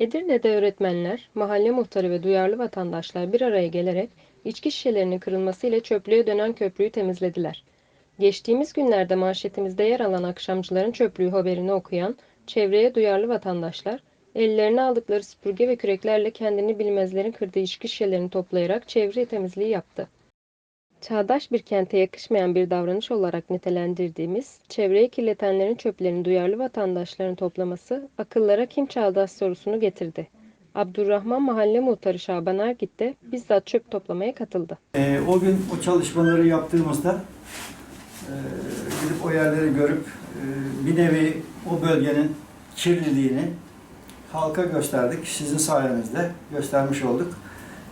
Edirne'de öğretmenler, mahalle muhtarı ve duyarlı vatandaşlar bir araya gelerek içki şişelerinin kırılması ile çöplüğe dönen köprüyü temizlediler. Geçtiğimiz günlerde manşetimizde yer alan akşamcıların çöplüğü haberini okuyan çevreye duyarlı vatandaşlar, ellerine aldıkları süpürge ve küreklerle kendini bilmezlerin kırdığı içki şişelerini toplayarak çevre temizliği yaptı. Çağdaş bir kente yakışmayan bir davranış olarak nitelendirdiğimiz, çevreyi kirletenlerin çöplerini duyarlı vatandaşların toplaması akıllara kim çağdaş sorusunu getirdi. Abdurrahman Mahalle Muhtarı Şaban Ergit de bizzat çöp toplamaya katıldı. Ee, o gün o çalışmaları yaptığımızda e, gidip o yerleri görüp e, bir nevi o bölgenin kirliliğini halka gösterdik. Sizin sayenizde göstermiş olduk.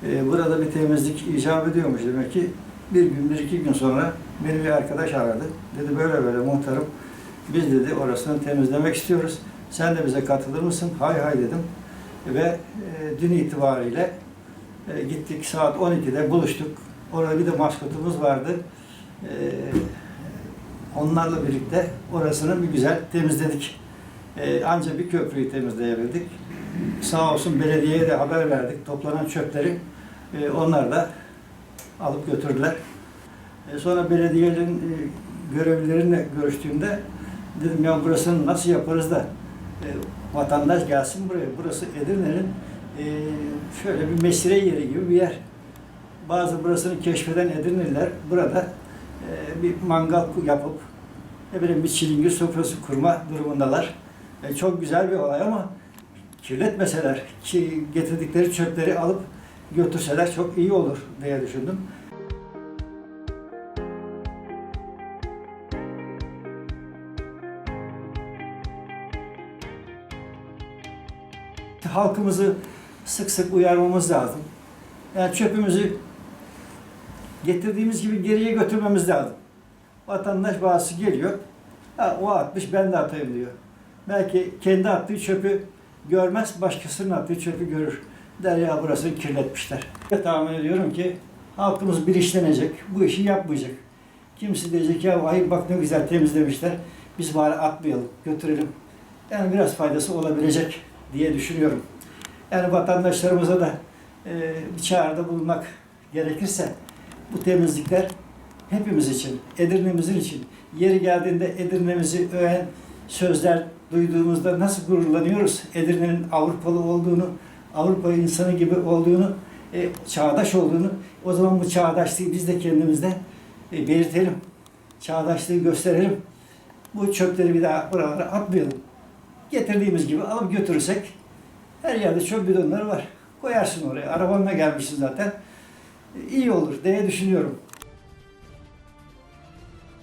E, burada bir temizlik icap ediyormuş demek ki. Bir gün, bir iki gün sonra beni bir arkadaş aradı. Dedi böyle böyle muhtarım biz dedi orasını temizlemek istiyoruz. Sen de bize katılır mısın? Hay hay dedim. Ve e, dün itibariyle e, gittik saat 12'de buluştuk. Orada bir de maskotumuz vardı. E, onlarla birlikte orasını bir güzel temizledik. E, ancak bir köprüyü temizleyebildik. Sağ olsun belediyeye de haber verdik. Toplanan çöpleri e, onlar da alıp götürdüler. E, sonra belediyelerin e, görevlilerinle görüştüğümde dedim ya burasını nasıl yaparız da e, vatandaş gelsin buraya. Burası Edirne'nin e, şöyle bir mesire yeri gibi bir yer. Bazı burasını keşfeden Edirneliler burada e, bir mangal yapıp ne bileyim bir çilingir sofrası kurma durumundalar. E, çok güzel bir olay ama kirletmeseler, ki getirdikleri çöpleri alıp götürseler çok iyi olur diye düşündüm. halkımızı sık sık uyarmamız lazım. Yani çöpümüzü getirdiğimiz gibi geriye götürmemiz lazım. Vatandaş bazısı geliyor, ha, o atmış ben de atayım diyor. Belki kendi attığı çöpü görmez, başkasının attığı çöpü görür. Der ya burasını kirletmişler. Ve tahmin ediyorum ki halkımız bilinçlenecek, bu işi yapmayacak. Kimisi diyecek ya ay bak ne güzel temizlemişler, biz bari atmayalım, götürelim. Yani biraz faydası olabilecek diye düşünüyorum. Yani vatandaşlarımıza da e, bir çağrıda bulunmak gerekirse bu temizlikler hepimiz için, Edirne'mizin için, yeri geldiğinde Edirne'mizi öven sözler duyduğumuzda nasıl gururlanıyoruz? Edirne'nin Avrupalı olduğunu, Avrupa insanı gibi olduğunu, e, çağdaş olduğunu, o zaman bu çağdaşlığı biz de kendimizde e, belirtelim. Çağdaşlığı gösterelim. Bu çöpleri bir daha buralara atmayalım getirdiğimiz gibi alıp götürürsek her yerde çöp bidonları var. Koyarsın oraya. Arabanla gelmişsin zaten. İyi olur diye düşünüyorum.